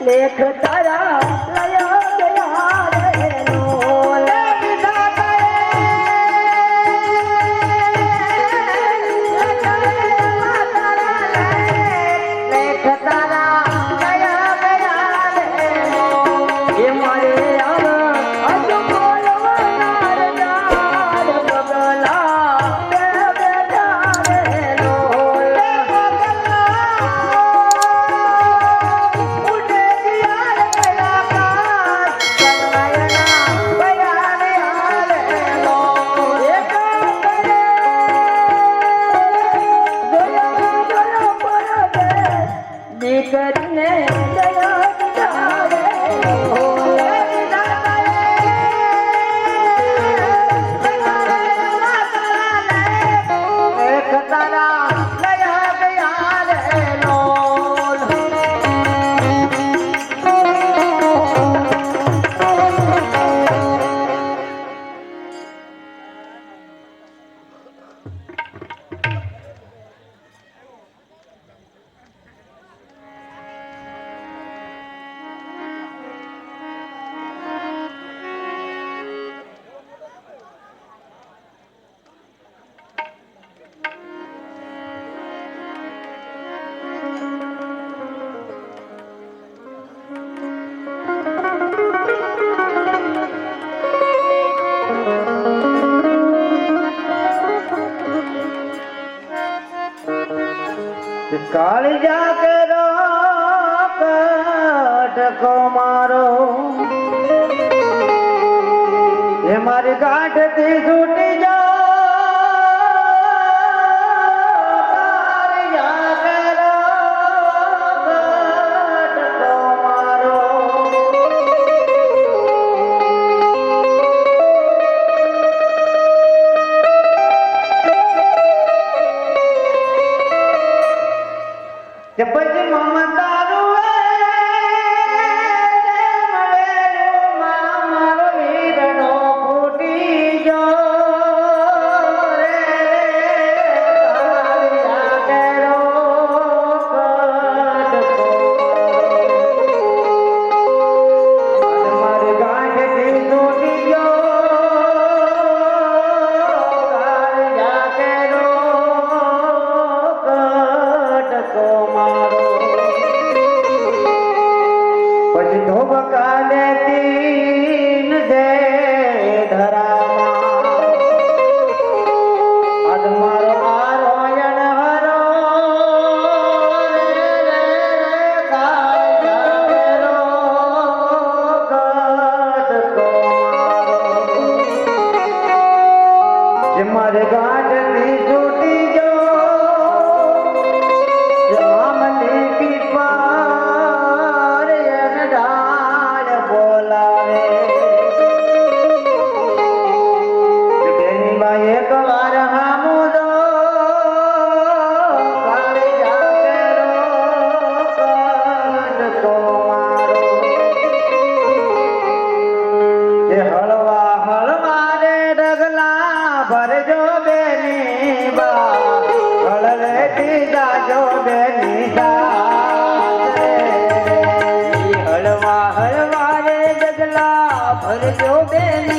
લેખ તારા લયા જય જય જય કાળજા કરો કાઢકો મારો. એ મારી ગાંઠથી છૂટી जो बेनी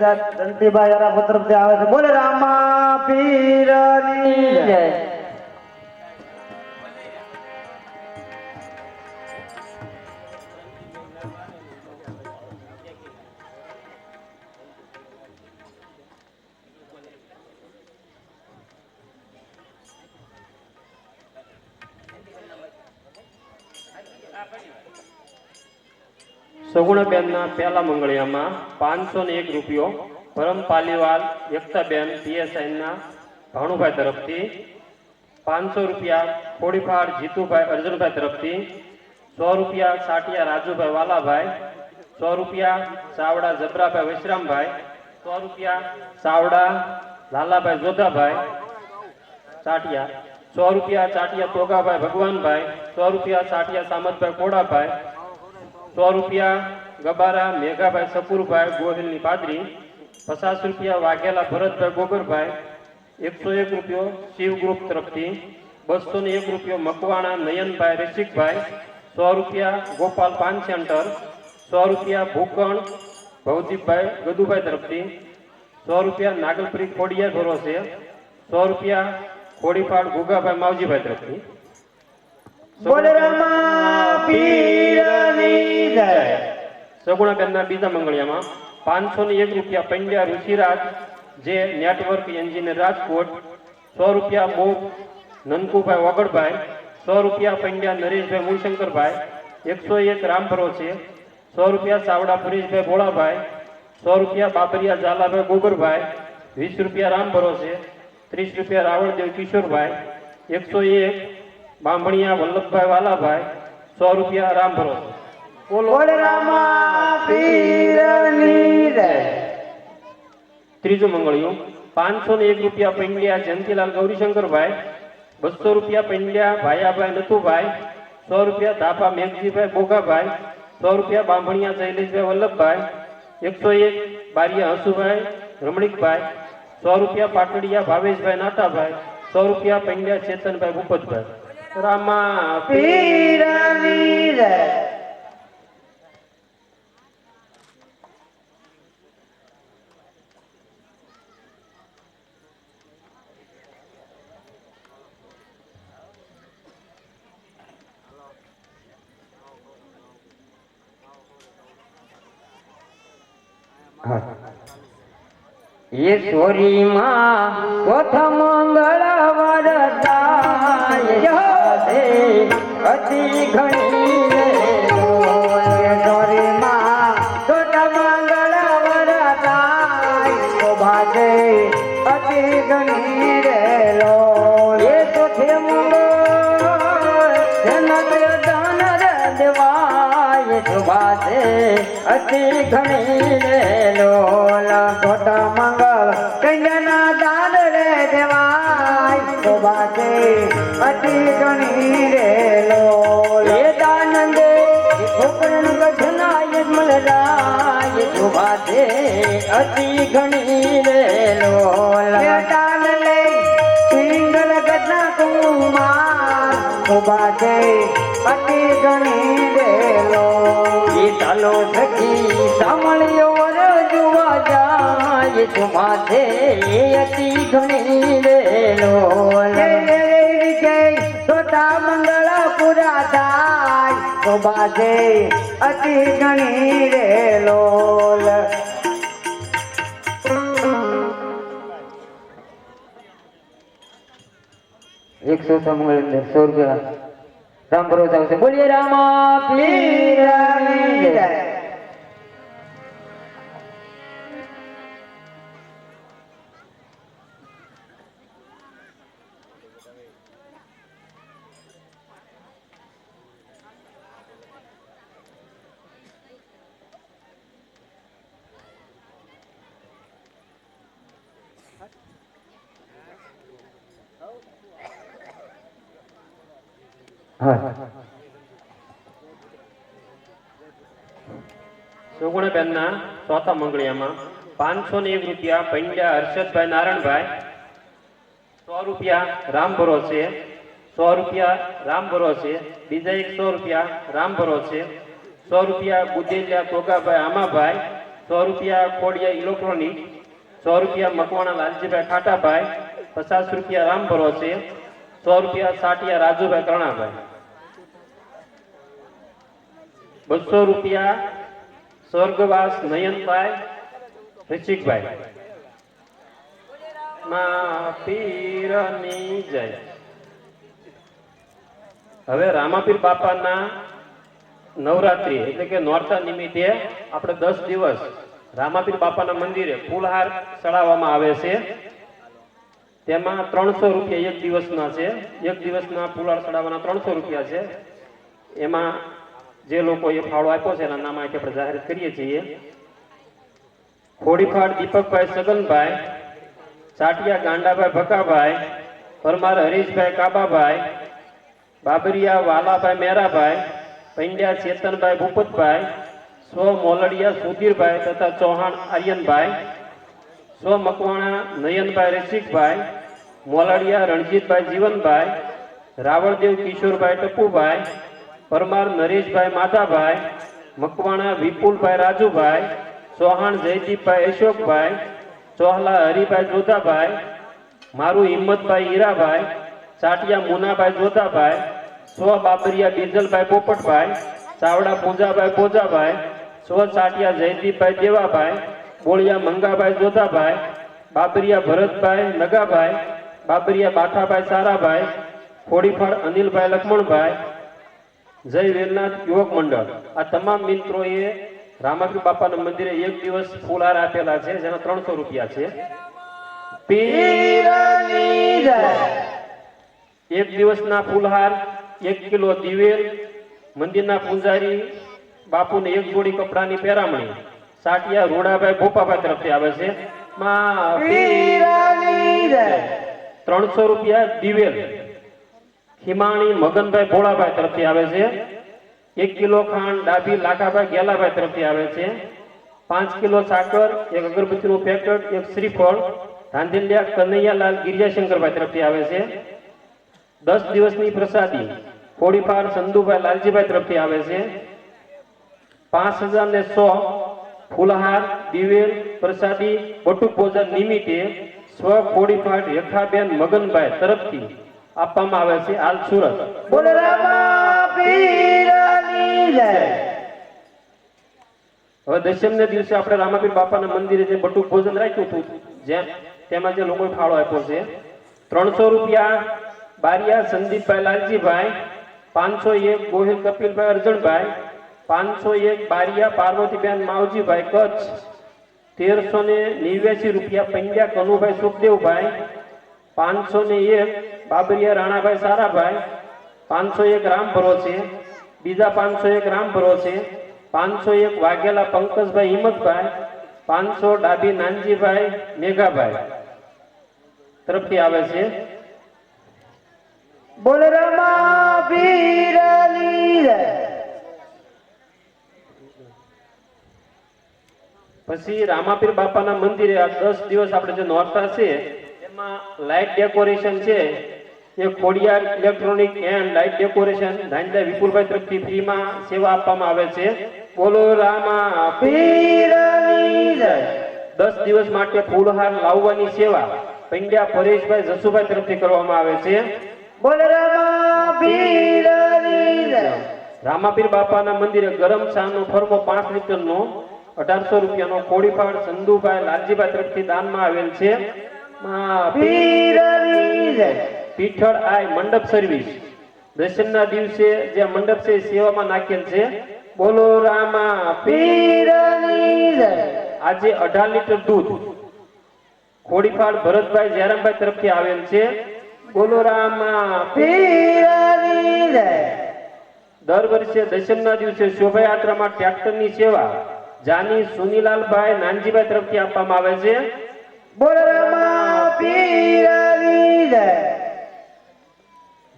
જંતી જંતીભાઈ યારા તરફથી આવે છે બોલે રામા પીરની જય. સગુણાબેનના પહેલા મંગળિયામાં પાંચસો ને એક રૂપિયો પરમ પાલીવાલ એકતાબેન પીએસઆઈના ભાણુભાઈ તરફથી, પાંચસો રૂપિયા ખોડીફાળ જીતુભાઈ અર્જુનભાઈ તરફથી, સો રૂપિયા સાટિયા રાજુભાઈ વાલાભાઈ, સો રૂપિયા સાવડા જબરાભાઈ વિશ્રામભાઈ, સો રૂપિયા સાવડા લાલાભાઈ જોધાભાઈ ચાટિયા સો રૂપિયા ચાટિયા તોગાભાઈ ભગવાનભાઈ, સો રૂપિયા સાટિયા સામતભાઈ કોડાભાઈ સો રૂપિયા ગબારા મેઘાભાઈ સપુરભાઈ ગોહિલની પાદરી પચાસ રૂપિયા વાઘેલા ભરતભાઈ ગોગરભાઈ એકસો એક રૂપિયો શિવ ગ્રુપ તરફથી બસો ને એક રૂપિયો મકવાણા નયનભાઈ રસિકભાઈ સો રૂપિયા ગોપાલ પાન સેન્ટર સો રૂપિયા ભૂકણ ભવદીપભાઈ ગદુભાઈ તરફથી સો રૂપિયા નાગલપુરી ખોડિયાર ભરોસે સો રૂપિયા ખોડીપાડ ગુગાભાઈ માવજીભાઈ તરફથી. બોલે રામા પીરની જય સગુણાબેનના બીજા મંગળિયામાં પાંચસો ને એક રૂપિયા પંડ્યા ઋષિરાજ, જે નેટવર્ક એન્જિનિયર રાજકોટ, સો રૂપિયા મોગ નનકુભાઈ વગડભાઈ, સો રૂપિયા પંડ્યા નરેશભાઈ મૂળશંકરભાઈ એકસો એક રામ ભરોસે સો રૂપિયા સાવડા પરેશભાઈ ભોળાભાઈ, સો રૂપિયા બાબરિયા ઝાલાભાઈ ગોગરભાઈ, વીસ રૂપિયા રામ ભરોસે ત્રીસ રૂપિયા રાવળદેવ કિશોરભાઈ, એકસો એક બાંભણિયા વલ્લભભાઈ વાલાભાઈ, સો રૂપિયા રામ ભરોસે ત્રીજું મંગળિયું. પાંચસો ને એક રૂપિયા પંડ્યા જયંતિલાલ ગૌરીશંકરભાઈ. બસો રૂપિયા પંડ્યા ભાયાભાઈ નથુભાઈ. સો રૂપિયા ધાપા મેઘજીભાઈ બોગાભાઈ સો રૂપિયા બાંભણિયા શૈલેષભાઈ વલ્લભભાઈ. એકસો એક બારિયા હસુભાઈ રમણીકભાઈ. સો રૂપિયા પાટડિયા ભાવેશભાઈ નાતાભાઈ. સો રૂપિયા પંડ્યા ચેતનભાઈ ભૂપતભાઈ. રામા પીરની જય ઈશ્વરીમાં પ્રથમ મંગળવાર છે અતિ ઘણી અતિ ઘણી એ ચોથે મંગળ કંજના દાન રે દેવાય તો બાજે અતિ ગણી રે લોલ એ મંગળ કન્યાના દાન રે દેવાય શોભાતે અતિ ઘણી રે લોલ. વેદાનંદે છોકરણ ગઢનાય મલરાય શોભા છે અતિ ગણી રે લોલ દાન લે સિંગલ ગઢના કુમાર શોભાતે અતિ ગણી રે લોલ. એ ચાલો થકી સાંભળ્યો શોભા છે અતિ ઘણી રે લોલ જય જય જય. છોટા મંગળ પૂરા થાય શોભા છે અતિ ઘણી રે લોલ એકસો મંગળ સો રૂપિયા રામ ભરોસા આવશે. બોલીએ રામા સુગુણબેનના ચોથા મંગળિયામાં પાંચસો ને એક રૂપિયા પંડ્યા હર્ષદભાઈ નારાયણભાઈ, સો રૂપિયા રામ ભરોસે, સો રૂપિયા રામ ભરોસે, બીજા એક સો રૂપિયા રામ ભરોસે, સો રૂપિયા ગુદેલિયા તોગાભાઈ આમાભાઈ, સો રૂપિયા ખોડિયા ઇલેક્ટ્રોનિક, સો રૂપિયા મકવાણા લાલજીભાઈ ખાટાભાઈ, પચાસ રૂપિયા રામ ભરોસે, સો રૂપિયા સાટિયા રાજુભાઈ કરણાભાઈ. બસો રૂપિયા સ્વર્ગવાસ નયનભાઈ ઋષિકભાઈ. મા પીરની જય. હવે રામાપીર બાપાના નવરાત્રી, એટલે કે નોરતા નિમિત્તે આપણે દસ દિવસ રામાપીર બાપાના મંદિરે ફૂલહાર ચડાવવામાં આવે છે. તેમાં ત્રણસો રૂપિયા એક દિવસના છે. એક દિવસના ફૂલહાર ચડાવવાના ત્રણસો રૂપિયા છે. એમાં જે લોકોએ ફાળો આપ્યો છે, એના નામ અહીં આપણે જાહેર કરીએ છીએ. ખોડીફાડ દીપકભાઈ સગનભાઈ, ચાટિયા ગાંડાભાઈ ભકાભાઈ, પરમાર હરીશભાઈ કાબાભાઈ, બાબરિયા વાલાભાઈ મેરાભાઈ, પંડ્યા ચેતનભાઈ ભૂપતભાઈ, સ્વ મોલડિયા સુધીરભાઈ તથા ચૌહાણ આર્યનભાઈ, સ્વ મકવાણા નયનભાઈ રસિકભાઈ મોલડિયા રણજીતભાઈ જીવનભાઈ, રાવળદેવ કિશોરભાઈ ટપુભાઈ પરમાર નરેશભાઈ માધાભાઈ, મકવાણા વિપુલભાઈ રાજુભાઈ, ચૌહાણ જયદીપભાઈ અશોકભાઈ, ચોહલા હરિભાઈ જોધાભાઈ, મારું હિંમતભાઈ હીરાભાઈ, ચાટિયા મુનાભાઈ જોધાભાઈ, સ્વ બાબરિયા બીજલભાઈ પોપટભાઈ, ચાવડા પૂંજાભાઈ પોજાભાઈ, સ્વ ચાટિયા જયદીપભાઈ દેવાભાઈ, બોળિયા મંગાભાઈ જોધાભાઈ, બાબરિયા ભરતભાઈ નગાભાઈ, બાબરિયા બાઠાભાઈ સારાભાઈ ખોડીફળ અનિલભાઈ લક્ષ્મણભાઈ જય વેલનાથ યુવક મંડળ. આ તમામ મિત્રોએ રામાપીર બાપાના મંદિરે એક દિવસ ફૂલહાર આપેલા છે જેના ત્રણસો રૂપિયા છે. એક દિવસના ફૂલહાર એક કિલો દિવેલ મંદિરના પૂજારી બાપુને એક જોડી કપડાની પહેરામણી. સાટિયા રૂડાભાઈ ભોપાભાઈ તરફથી આવે છે. માં ત્રણસો રૂપિયા દિવેલ. ખીમાણી મગનભાઈ ભોળાભાઈ તરફથી આવે છે. એક કિલો ખાંડ, ડાભી, લાખાભાઈ ગેલાભાઈ તરફથી આવે છે. પાંચ કિલો સાકર, એક અગરબત્તીનું પેકેટ, એક શ્રીફળ ધાંધીલિયા કનૈયાલાલ ગિરિજાશંકરભાઈ તરફથી આવે છે. દસ દિવસની પ્રસાદી, કોડીપાર સંધુભાઈ લાલજીભાઈ તરફથી આવે છે. પાંચ હજાર ને સો ફૂલહાર, દિવેલ, પ્રસાદી બટુ ભોજન નિમિત્તે સ્વ ખોડીપાટ રેખાબેન મગનભાઈ તરફથી આપવામાં આવે છે હાલ સુરત. હવે દશમ ને દિવસે આપણે રામાપીર બાપાના મંદિરે જે બટુક ભોજન રાખ્યું હતું જેમ તેમાં જે લોકોએ ફાળો આપ્યો છે ત્રણસો રૂપિયા બારિયા સંદીપભાઈ લાલજીભાઈ પાંચસો એક ગોહિલ કપિલભાઈ અર્જણભાઈ પાંચસો એક બારિયા પાર્વતીબેન માવજીભાઈ કચ્છ તેરસો ને નેવ્યાસી રૂપિયા પંડ્યા કનુભાઈ સુખદેવભાઈ પાંચસો ને એક બાબરિયા રાણાભાઈ સારાભાઈ પાંચસો એક રામ ભરોસે બીજા પાંચસો એક રામ ભરોસે પાંચસો એક વાઘેલા પંકજભાઈ હિંમતભાઈ પાંચસો ડાબી નાનજીભાઈ મેઘાભાઈ તરફથી આવે છે. બોલ રામા પછી રામાપીર બાપાના મંદિરે આ દસ દિવસ આપણે જે નોરતા છે એમાં લાઇટ ડેકોરેશન છે એ Khodiyar electronic and light decoration Dhanja Vipulbhai તરફથી ફ્રીમાં સેવા આપવામાં આવે છે. બોલો રામા, પીરની જય. દસ દિવસ માટે ફૂલહાર લાવવાની સેવા પંડ્યા પરેશભાઈ, જસુભાઈ તરફથી કરવામાં આવે છે. બોલો રામા, પીરની જય. રામાપીર બાપાના મંદિરે ગરમ ચાનો ફરમો પાંચ લીટરનો અઢારસો રૂપિયાનો કોડીફાડ સંધુભાઈ લાલજીભાઈ તરફથી દાનમાં આવેલ છે. માં, પીરની જય. પીઠળ આય મંડપ સર્વિસ દર્શનના દિવસે જે મંડપ છે સેવામાં નાખેલ છે. બોલો રામા આજે અઢાર લીટર દૂધ. ખોડીફાડ ભરતભાઈ જયરામભાઈ તરફથી આવેલ છે. બોલો રામા દર વર્ષે દશમના દિવસે શોભાયાત્રામાં ટ્રેક્ટરની સેવા જાની સુનીલાલભાઈ નાનજીભાઈ તરફથી આપવામાં આવે છે. બોલો રામા, પીરની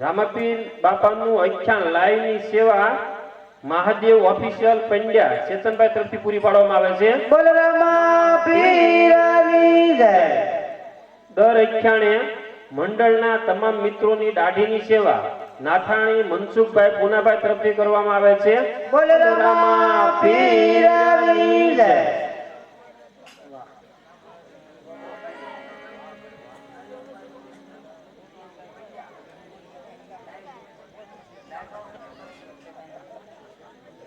રામાપીર બાપાનું અખ્યાન લાઈની સેવા મહાદેવ ઓફિશિયલ પંડ્યા ચેતનભાઈ તરફથી પૂરી પાડવામાં આવે છે. બોલ જય. દર અખ્યાણે મંડળના તમામ મિત્રોની દાઢીની સેવા નાથાણી મનસુખભાઈ પૂનાભાઈ તરફથી કરવામાં આવે છે. બોલ રામા પીરની જય.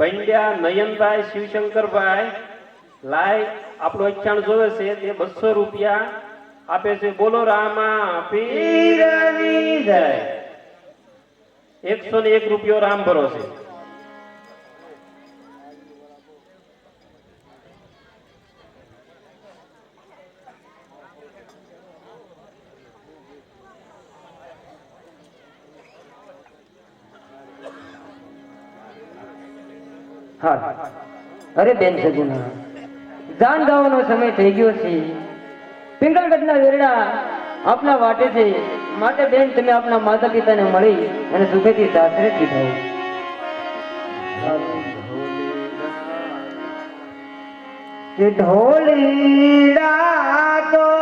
પંડ્યા નયનભાઈ શિવશંકરભાઈ લાય આપણું અચ્છાણ જોવે છે, તે બસો રૂપિયા આપે છે. બોલો રામા પીરની જય. એકસો ને એક રૂપિયો રામ ભરો છે. અરે બેન સગુના, જાન ગાવાનો સમય થઈ ગયો છે. પિંગલગઢના વેરડા આપના વાટે છે. માટે બેન, તમે આપના માતા પિતાને મળી અને સુખેથી સાસરેથી થાવ ઢોલીડા તો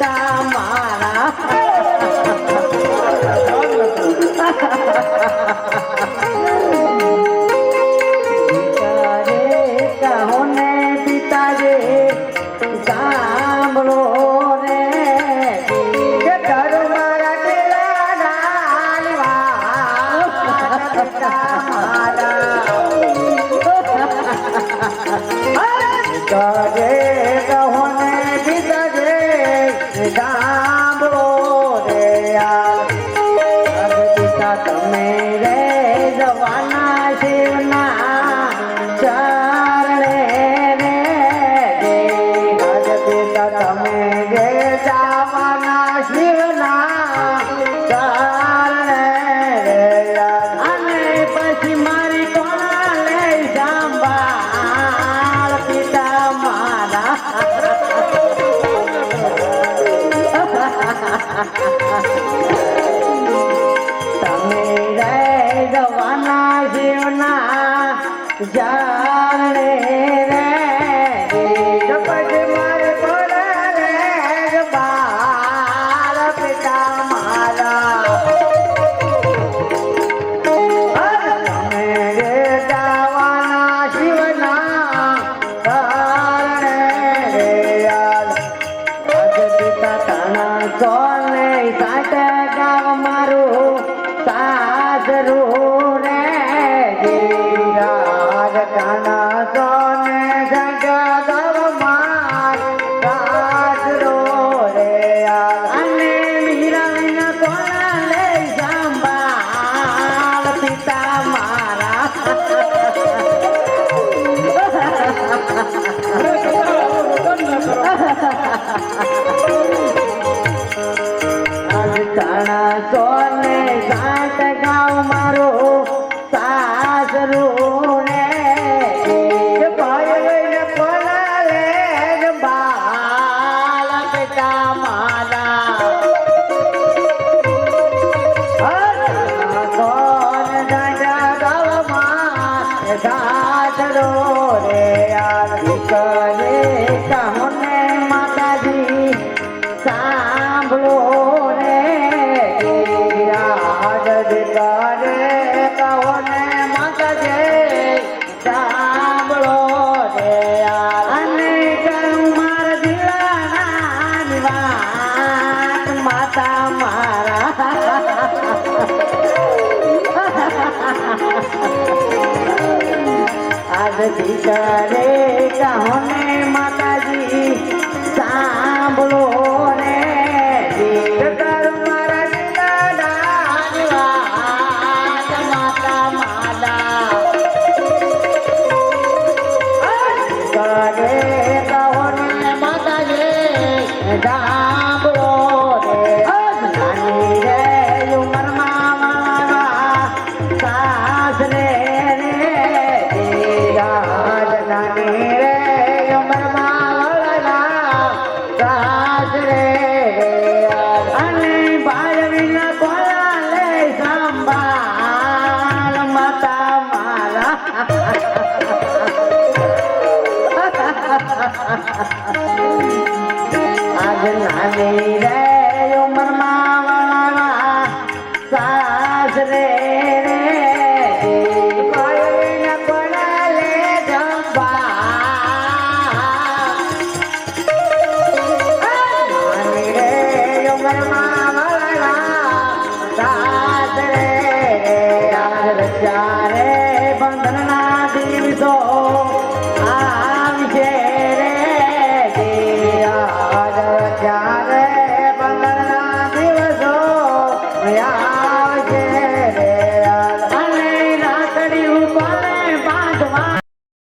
மாறா. કરે કહો ને માતાજી આજ નાની